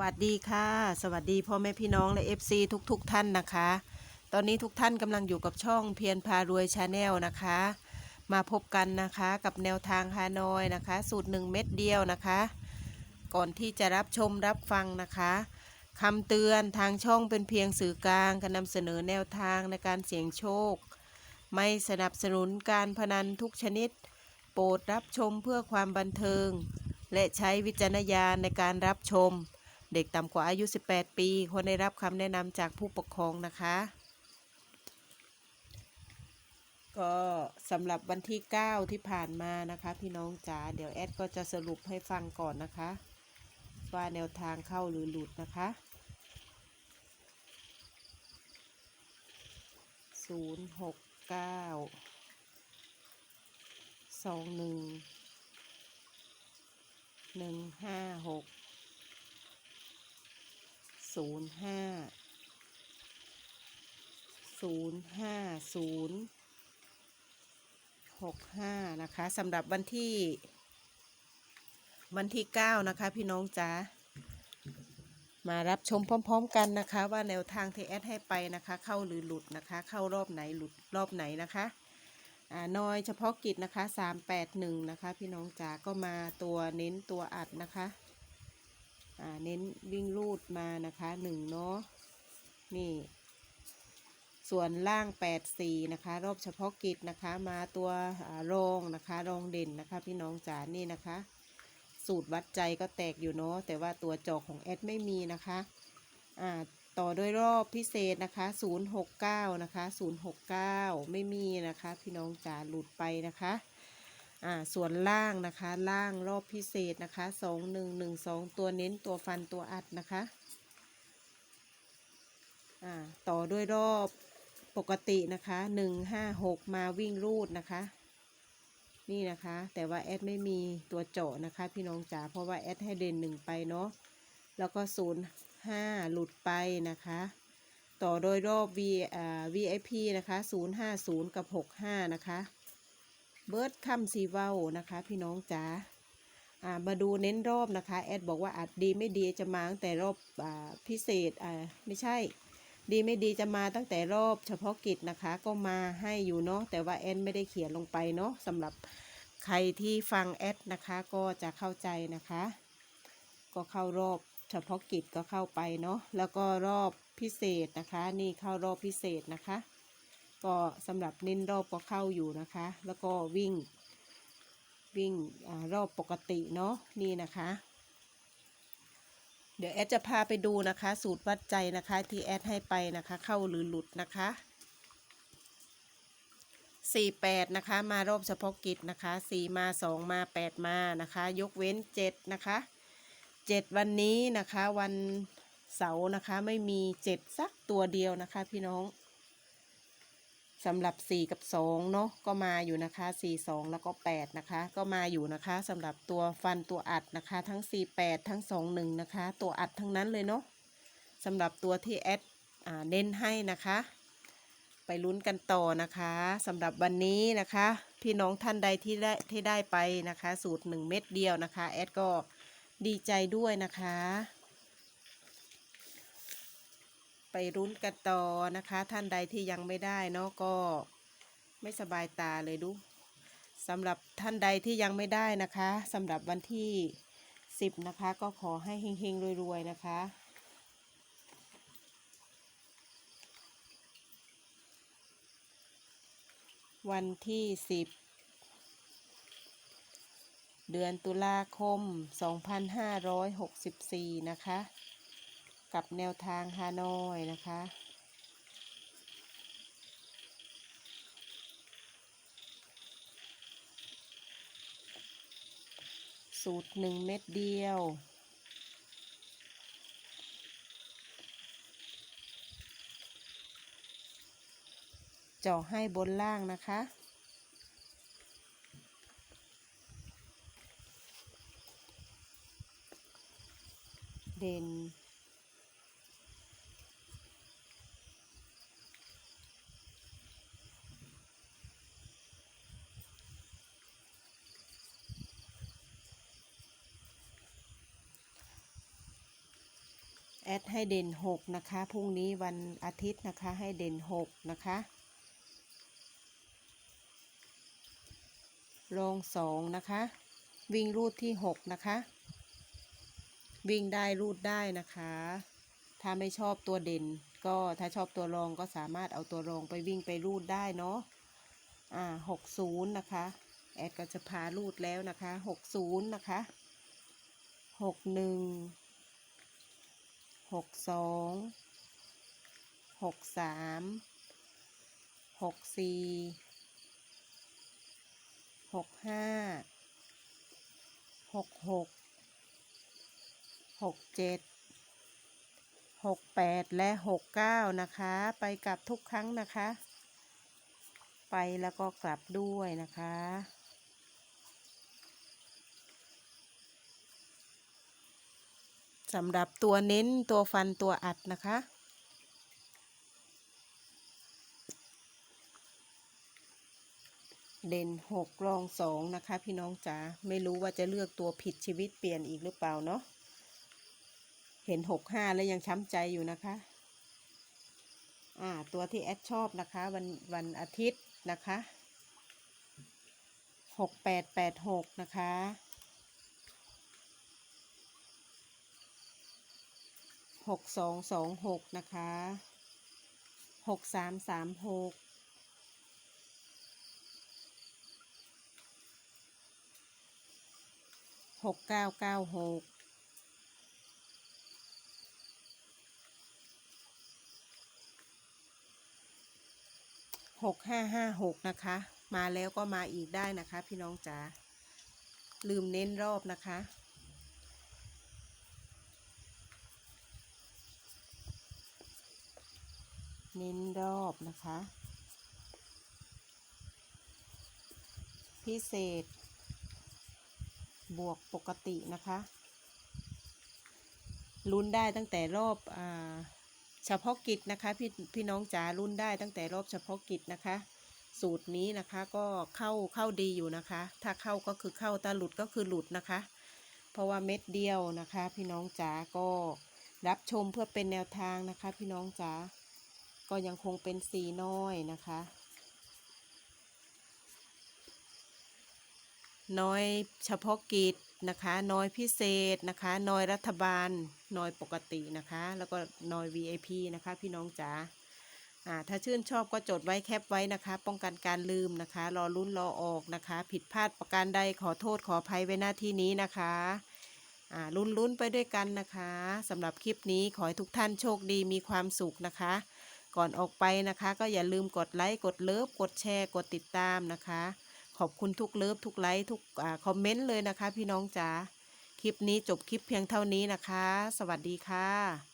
วัสดีค่ะ สวัสดีพ่อแม่พี่น้องและ FC ทุกๆทท่านนะคะ ตอนนี้ทุกท่านกำลังอยู่กับช่องเพียรพารวยชาแนลนะคะ มาพบกันนะคะกับแนวทางฮานอยนะคะ สูตร1เม็ดเดียวนะคะ ก่อนที่จะรับชมรับฟังนะคะคำเตือนทางช่องเป็นเพียงสื่อกลางการนำเสนอแนวทางในการเสี่ยงโชค ไม่สนับสนุนการพนันทุกชนิด โปรดรับชมเพื่อความบันเทิง และใช้วิจารณญาณในการรับชม เด็กต่ำกว่าอายุ 18 ปีควรได้รับคำแนะนำจากผู้ปกครองนะคะ ก็สำหรับวันที่ 9 ที่ผ่านมานะคะ พี่น้องจ๋าเดี๋ยวแอดก็จะสรุปให้ฟังก่อนนะคะ ว่าแนวทางเข้าหรือหลุดนะคะ0 6 9 2 1 1 5 6 ศูนย์ห้าศูนย์ห้าศูนย์หกห้านะคะสำหรับวันที่ วันที่เก้านะคะ พี่น้องจ๋ามารับชมพร้อม ๆ กันนะคะ ว่าแนวทางที่แอดให้ไปนะคะ เข้าหรือหลุดนะคะ เข้ารอบไหนหลุดรอบไหนนะคะอ่านอยเฉพาะกิจนะคะสามแปดหนึ่งนะคะ พี่น้องจ๋าก็มาตัวเน้นตัวอัดนะคะ เน้นวิ่งรูดมานะคะหนึ่งเนาะนี่ส่วนล่างแปดสี่นะคะ รอบเฉพาะกิจนะคะมาตัวรองนะคะรองเด่นนะคะ พี่น้องจ๋านี่นะคะ สูตรวัดใจก็แตกอยู่เนาะแต่ว่าตัวจอของแอดไม่มีนะคะอ่าต่อด้วยรอบพิเศษนะคะ 069 นะคะ 069 ไม่มีนะคะ พี่น้องจ๋าหลุดไปนะคะ อ่าส่วนล่างนะคะล่างรอบพิเศษนะคะสองหนึ่งหนึ่งสองตัวเน้นตัวฟันตัวอัดนะคะอ่าต่อด้วยรอบปกตินะคะหนึ่งห้าหกมาวิ่งรูดนะคะ นี่นะคะ แต่ว่าแอดไม่มีตัวเจาะนะคะ พี่น้องจ๋าเพราะว่าแอดให้เด่นหนึ่งไปเนาะแล้วก็ศูนย์ห้าหลุดไปนะคะ ต่อโดยรอบ V อ่า VIP นะคะศูนย์ห้าศูนย์กับหกห้านะคะ เบิร์ดคำซีเว้านะคะ พี่น้องจ๋าอ่ามาดูเน้นรอบนะคะ แอดบอกว่าอาจดีไม่ดีจะมาตั้งแต่รอบอ่าพิเศษอ่าไม่ใช่ ดีไม่ดีจะมาตั้งแต่รอบเฉพาะกิจนะคะ ก็มาให้อยู่เนาะแต่ว่าแอดไม่ได้เขียนลงไปเนาะสำหรับใครที่ฟังแอดนะคะก็จะเข้าใจนะคะ ก็เข้ารอบเฉพาะกิจก็เข้าไปเนาะแล้วก็รอบพิเศษนะคะ นี่เข้ารอบพิเศษนะคะ ก็สำหรับเน้นรอบก็เข้าอยู่นะคะ แล้วก็วิ่ง วิ่งอรอบปกติเนาะนี่นะคะ เดี๋ยวแอดจะพาไปดูนะคะ สูตรวัดใจนะคะที่แอดให้ไปนะคะ เข้าหรือหลุดนะคะสี่แปดนะคะ มารอบเฉพาะกิจนะคะสี่มาสองมาแปดมานะคะ ยกเว้นเจ็ดนะคะเจ็ดวันนี้นะคะ วันเสาร์นะคะ ไม่มีเจ็ดสักตัวเดียวนะคะ พี่น้อง สำหรับ 4 กับ 2 เนาะก็มาอยู่นะคะ 4 2 แล้วก็ 8 นะคะ ก็มาอยู่นะคะสำหรับตัวฟันตัวอัดนะคะ ทั้ง 4 8 ทั้ง 2 1 นะคะ ตัวอัดทั้งนั้นเลยเนาะสำหรับตัวที่แอดเน้นให้นะคะ ไปลุ้นกันต่อนะคะสำหรับวันนี้นะคะ พี่น้องท่านใดที่ได้ที่ได้ไปนะคะ สูตร 1 เม็ดเดียวนะคะ แอดก็ดีใจด้วยนะคะ ไปรุ้นกันต่อนะคะ ท่านใดที่ยังไม่ได้เนาะก็ไม่สบายตาเลยดูสำหรับท่านใดที่ยังไม่ได้นะคะสำหรับวันที่ 10 นะคะ ก็ขอให้เฮงๆรวยๆนะคะวันที่ 10 เดือนตุลาคม 2564 นะคะ กับแนวทางฮานอยนะคะ สูตรหนึ่งเม็ดเดียว เจาะให้บนล่างนะคะเด่น แอดให้เด่นหกนะคะ พรุ่งนี้วันอาทิตย์นะคะให้เด่นหกนะคะรองสองนะคะ วิ่งรูดที่หกนะคะ วิ่งได้รูดได้นะคะ ถ้าไม่ชอบตัวเด่น ก็ถ้าชอบตัวรองก็สามารถเอาตัวรองไปวิ่งไปรูดได้เนาะ อ่าหกศูนย์นะคะ แอดก็จะพารูดแล้วนะคะหกศูนย์นะคะหก หกสองหกสามหกสี่หกห้าหกหกหกเจ็ดหกแปดและหกเก้านะคะ ไปกลับทุกครั้งนะคะ ไปแล้วก็กลับด้วยนะคะ สำหรับตัวเน้นตัวฟันตัวอัดนะคะ เด่นหกรองสองนะคะ พี่น้องจ๋าไม่รู้ว่าจะเลือกตัวผิดชีวิตเปลี่ยนอีกหรือเปล่าเนาะเห็นหกห้าแล้วยังช้ำใจอยู่นะคะอ่าตัวที่แอดชอบนะคะวันวันอาทิตย์นะคะหกแปดแปดหกนะคะ หกสองสองหกนะคะหกสามสามหกหกเก้าเก้าหกหกห้าห้าหกนะคะ มาแล้วก็มาอีกได้นะคะ พี่น้องจ๋าลืมเน้นรอบนะคะ เน้นรอบนะคะ พิเศษ บวกปกตินะคะลุ้นได้ตั้งแต่รอบอเฉพาะกิจนะคะพี่พี่น้องจ๋าลุ้นได้ตั้งแต่รอบเฉพาะกิจนะคะ สูตรนี้นะคะก็เข้าเข้าดีอยู่นะคะ ถ้าเข้าก็คือเข้าถ้าหลุดก็คือหลุดนะคะ เพราะว่าเม็ดเดียวนะคะ พี่น้องจ๋าก็รับชมเพื่อเป็นแนวทางนะคะ พี่น้องจ๋า ก็ยังคงเป็นสีน้อยนะคะ น้อยเฉพาะกิจนะคะ น้อยพิเศษนะคะ น้อยรัฐบาล น้อยปกตินะคะ แล้วก็น้อย VIP นะคะพี่น้องจ๋าอ่าถ้าชื่นชอบก็จดไว้แคปไว้นะคะ ป้องกันการลืมนะคะ รอลุ้นรอออกนะคะ ผิดพลาดประการใดขอโทษขออภัยไว้หน้าที่นี้นะคะอ่าลุ้นลุ้นไปด้วยกันนะคะสำหรับคลิปนี้ขอให้ทุกท่านโชคดีมีความสุขนะคะ ก่อนออกไปนะคะ ก็อย่าลืมกดไลค์กดเลิฟกดแชร์กดติดตามนะคะ ขอบคุณทุกเลิฟทุกไลค์ทุกอาคอมเมนต์เลยนะคะ พี่น้องจ๋าคลิปนี้จบคลิปเพียงเท่านี้นะคะ สวัสดีค่ะ